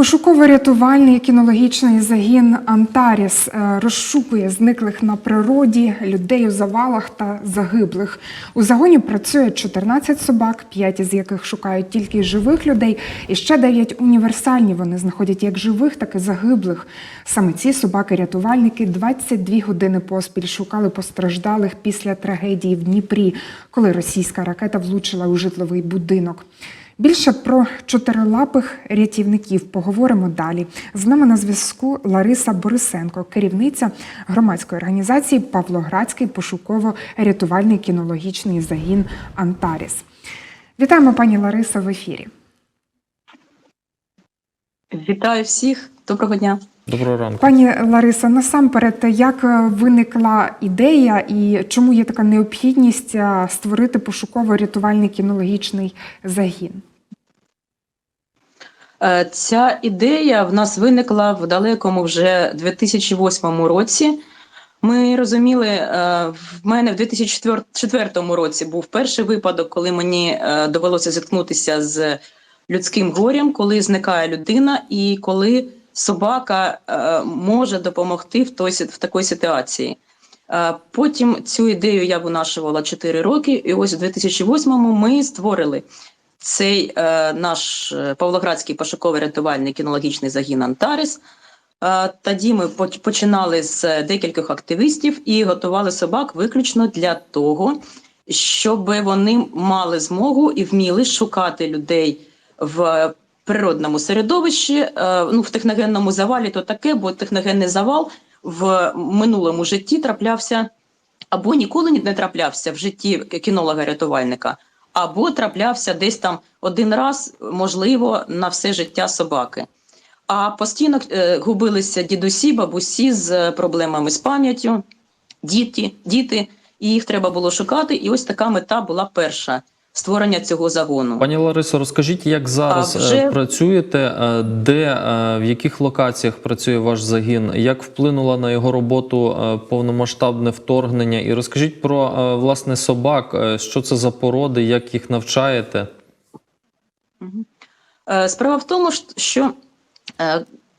Пошуково-рятувальний кінологічний загін Антаріс е, розшукує зниклих на природі людей у завалах та загиблих. У загоні працює 14 собак, 5 із яких шукають тільки живих людей, і ще 9 універсальні. Вони знаходять як живих, так і загиблих. Саме ці собаки-рятувальники 22 години поспіль шукали постраждалих після трагедії в Дніпрі, коли російська ракета влучила у житловий будинок. Більше про чотирилапих рятівників поговоримо далі. З нами на зв'язку Лариса Борисенко, керівниця громадської організації Павлоградський пошуково-рятувальний кінологічний загін Антаріс. Вітаємо, пані Лариса, в ефірі. Вітаю всіх, доброго дня. Доброго ранку. Пані Лариса, насамперед, як виникла ідея і чому є така необхідність е, створити пошуково-рятувальний кінологічний загін? Е, Ця ідея в нас виникла в далекому вже 2008 році. Ми розуміли, е, в мене в 2004 році був перший випадок, коли мені е, довелося зіткнутися з людським горем, коли зникає людина, і коли собака може допомогти в той в такій ситуації. Потім цю ідею я винашувала 4 роки, і ось у 2008-му ми створили цей е, наш е, Павлоградський пошуковий рятувальний кінологічний загін Антаріс. Е, тоді ми починали з декількох активістів і готували собак виключно для того, щоб вони мали змогу і вміли шукати людей в природному середовищі. Е, ну, в техногенному завалі то таке, бо техногенний завал в минулому житті траплявся або ніколи не траплявся в житті кінолога-рятувальника, або траплявся десь там один раз, можливо, на все життя собаки. А постійно е, губилися дідусі, бабусі з е, проблемами з пам'яттю, діти, діти, і їх треба було шукати. І ось така мета була перша створення цього загону. Пані Ларисо, розкажіть, як зараз вже- е, працюєте, е, де е, в яких локаціях працює ваш загін? Як вплинуло на його роботу повномасштабне вторгнення? І розкажіть про власне собак, що це за породи, як їх навчаєте? Справа в тому, що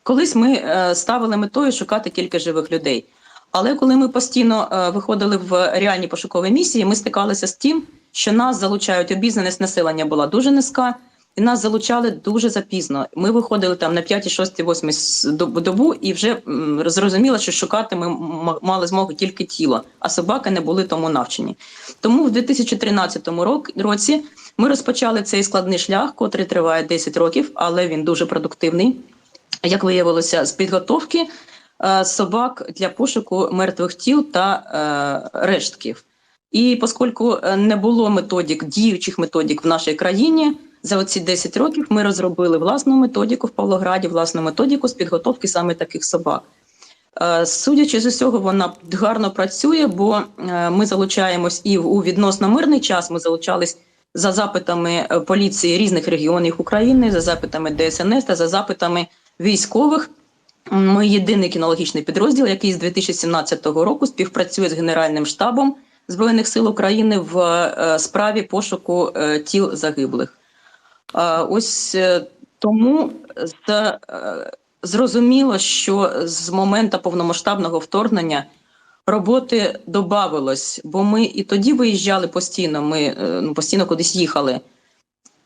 колись ми ставили метою шукати тільки живих людей. Але коли ми постійно виходили в реальні пошукові місії, ми стикалися з тим, що нас залучають обізнаність населення була дуже низька, і нас залучали дуже запізно. Ми виходили там на 5, 6, 8 добу, і вже зрозуміло, що шукати ми мали змогу тільки тіло, а собаки не були тому навчені. Тому в 2013 році ми розпочали цей складний шлях, котрий триває 10 років, але він дуже продуктивний. Як виявилося, з підготовки е, собак для пошуку мертвих тіл та е, рештків. І оскільки е, не було методик, діючих методик в нашій країні, за оці 10 років ми розробили власну методику в Павлограді, власну методику з підготовки саме таких собак. Е, Судячи з усього, вона гарно працює, бо е, ми залучаємось і у відносно мирний час. Ми залучались за запитами поліції різних регіонів України, за запитами ДСНС та за запитами військових. Ми єдиний кінологічний підрозділ, який з 2017 року співпрацює з Генеральним штабом Збройних сил України в е, справі пошуку е, тіл загиблих. Е, Ось тому зрозуміло, що з моменту повномасштабного вторгнення роботи додавалось, бо ми і тоді виїжджали постійно, ми ну, постійно кудись їхали.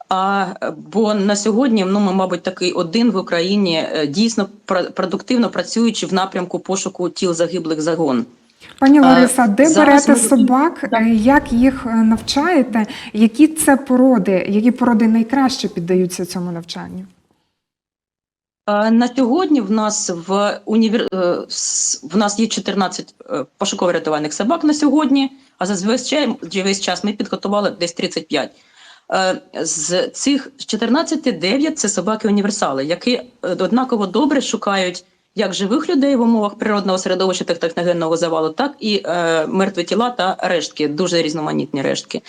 А бо на сьогодні, ну ми, мабуть, такий один в Україні дійсно пр- продуктивно працюючи в напрямку пошуку тіл загиблих загон. Пані Лариса, де зараз берете ми- собак, е, як їх е, навчаєте? Які це породи, які породи найкраще піддаються цьому навчанню? На сьогодні в нас в універ... е, в нас є 14 е, пошуково-рятувальних собак на сьогодні, а за весь час, ми підготували десь 35. Е, З цих 14 9 – це собаки-універсали, які е, однаково добре шукають як живих людей в умовах природного середовища та техногенного завалу, так і е, мертві тіла та рештки, дуже різноманітні рештки.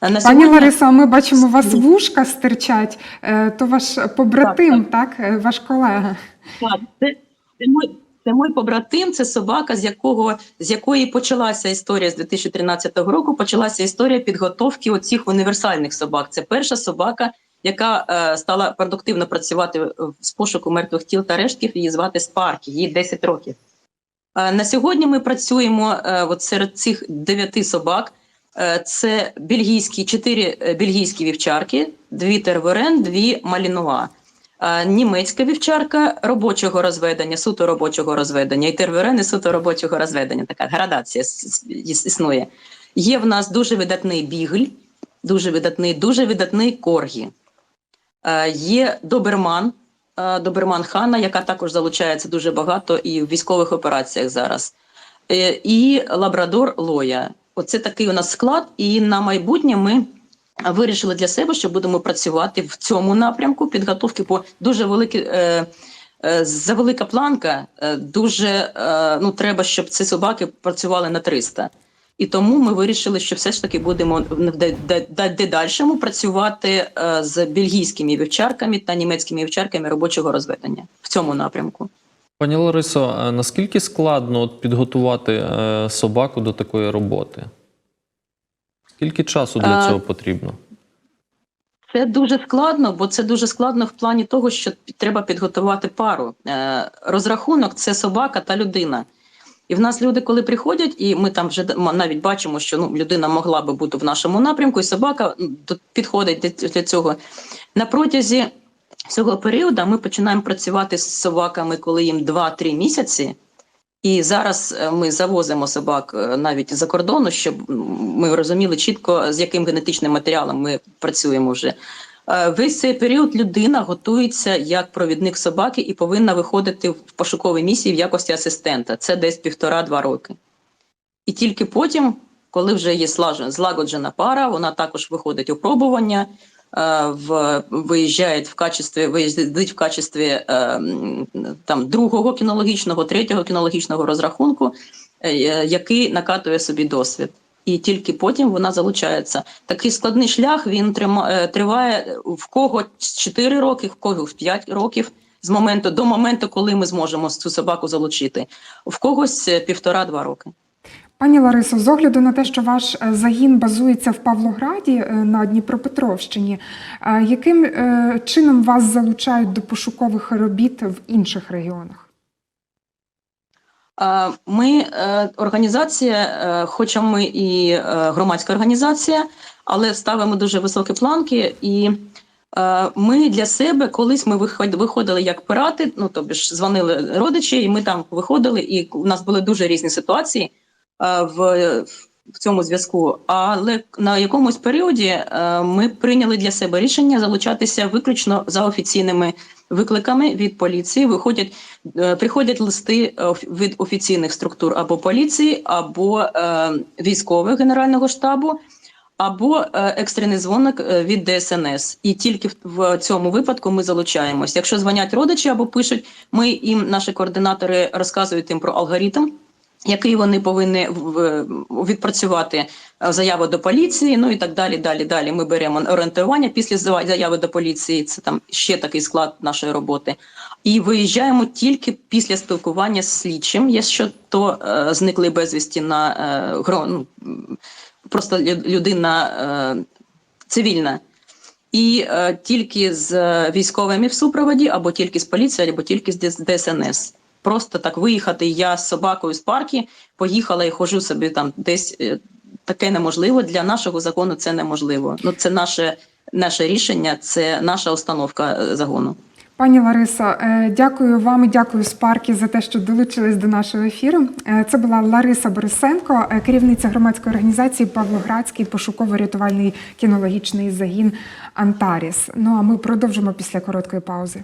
Е, На Пані Ларисо, а ми бачимо, у вас вушка стирчать. Е, То ваш побратим, так, Е, ваш колега. Так, це, це, мой, це мой побратим, це собака, з якого з якої почалася історія з 2013 року. Почалася історія підготовки оцих універсальних собак. Це перша собака, яка е, стала продуктивно працювати з пошуку мертвих тіл та рештків. Її звати Спаркі, їй 10 років. Е, На сьогодні ми працюємо е, от серед цих дев'яти собак. Е, Це бельгійські чотири е, бельгійські вівчарки, дві терворен, дві малінуа. Е, Німецька вівчарка робочого розведення, суто робочого розведення, і терворени суто робочого розведення. Така градація існує. Є в нас дуже видатний бігль, дуже видатний, дуже видатний коргі. Е, Є доберман, е, доберман Хана, яка також залучається дуже багато і в військових операціях зараз. Е, І лабрадор Лоя. Оце такий у нас склад. І на майбутнє ми вирішили для себе, що будемо працювати в цьому напрямку підготовки по дуже великі. Завелика планка, дуже ну треба, щоб ці собаки працювали на 300. І тому ми вирішили, що все ж таки будемо в де- де- де- дедальшому працювати е, з бельгійськими вівчарками та німецькими вівчарками робочого розведення в цьому напрямку. Пані Ларисо, наскільки складно от підготувати е, собаку до такої роботи? Скільки часу для цього потрібно? Це дуже складно, бо це дуже складно в плані того, що треба підготувати пару. Е, Розрахунок це собака та людина. І в нас люди, коли приходять, і ми там вже навіть бачимо, що ну, людина могла би бути в нашому напрямку, і собака підходить для- для цього. На протязі цього періоду ми починаємо працювати з собаками, коли їм 2-3 місяці. І зараз е, ми завозимо собак е, навіть за кордону, щоб ми розуміли чітко, з яким генетичним матеріалом ми працюємо вже. Е, Весь цей період людина готується як провідник собаки і повинна виходити в пошуковій місії в якості асистента. Це десь півтора-два роки. І тільки потім, коли вже є злагоджена пара, вона також виходить у пробування, е, в, виїжджає в качестві, виїздить в качестві е, там, другого кінологічного, третього кінологічного розрахунку, який накатує собі досвід. І тільки потім вона залучається. Такий складний шлях він е, триває в кого 4 роки, в кого 5 років з моменту до моменту, коли ми зможемо цю собаку залучити. В когось е, півтора-два роки. Пані Ларисо, з огляду на те, що ваш е, загін базується в Павлограді е, на Дніпропетровщині, е, яким е, чином вас залучають до пошукових робіт в інших регіонах? Ми е, організація, е, хоча ми і е, громадська організація, але ставимо дуже високі планки. І ми для себе колись ми виход- виходили як пирати, ну тобі ж дзвонили родичі, і ми там виходили, і у нас були дуже різні ситуації в, в цьому зв'язку. Але на якомусь періоді е, ми прийняли для себе рішення залучатися виключно за офіційними викликами від поліції. Виходять Е, приходять листи е, від офіційних структур або поліції, або військових генерального штабу, або екстрений дзвоник від ДСНС. І тільки в цьому випадку ми залучаємось. Якщо дзвонять родичі або пишуть, ми їм, наші координатори, розказують їм про алгоритм. Який вони повинні відпрацювати е, заяву до поліції, ну і так далі. Далі, далі. Ми беремо орієнтування після заяви до поліції. Це там ще такий склад нашої роботи. І виїжджаємо тільки після спілкування з слідчим, якщо то е, зникли безвісті на е, ну, просто людина е, цивільна. І е, тільки з е, військовими в супроводі, або тільки з поліцією, або тільки з ДС- ДСНС. Просто так виїхати я з собакою з парки, поїхала і хожу собі там десь. е, Таке неможливо. Для нашого закону це неможливо. Ну, це наше, наше рішення, це наша установка е, загону. Пані Ларисо, е, дякую вам і дякую Спаркі за те, що долучились до нашого ефіру. Це була Лариса Борисенко, керівниця громадської організації Павлоградський пошуково-рятувальний кінологічний загін Антаріс. Ну а ми продовжимо після короткої паузи.